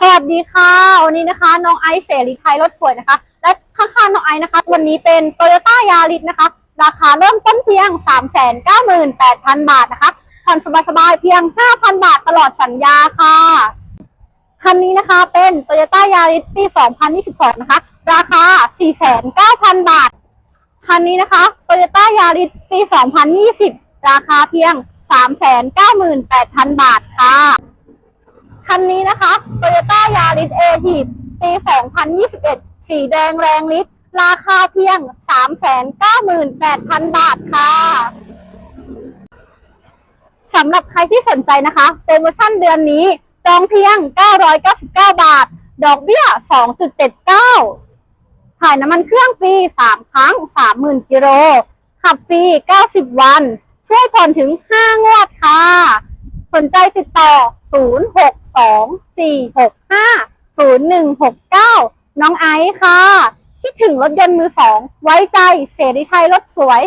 สวัสดีค่ะ วันนี้นะคะน้องไอซ์เสรีไทยรถสวยนะคะ และข้างๆน้องไอซ์นะคะ วันนี้เป็น t o y ยต้ายาริสนะคะ ราคาเริ่มต้นเพียง 398,000 บาทนะคะผ่อนสบายๆเพียง 5,000 บาทตลอดสัญญาค่ะ คันนี้นะคะเป็น t o y ยต้ายาริสปี 2022 นะคะ ราคา 4,900,000บาท คันนี้นะคะ t o y ยต้ายาริสปี 2020 ราคาเพียง 398,000 บาทค่ะ คันนี้นะคะ Toyota Yaris a t i v ปี 2021 สีแดงแรงฤทธิ์ราคาเพียง 398,000 บาทค่ะสำหรับใครที่สนใจนะคะ โปรโมชั่นเดือนนี้จองเพียง 999 บาท ดอกเบี้ย 2.79 ถ่ายน้ำมันเครื่องฟรี 3 ครั้ง 30,000 กิโล ขับฟรี 90 วัน ช่วยผ่อนถึง 5 งวดค่ะ สนใจติดต่อ 0169 น้องไอซ์ค่ะ คิดถึงรถยนต์มือสอง ไว้ใจเสรีไทยรถสวย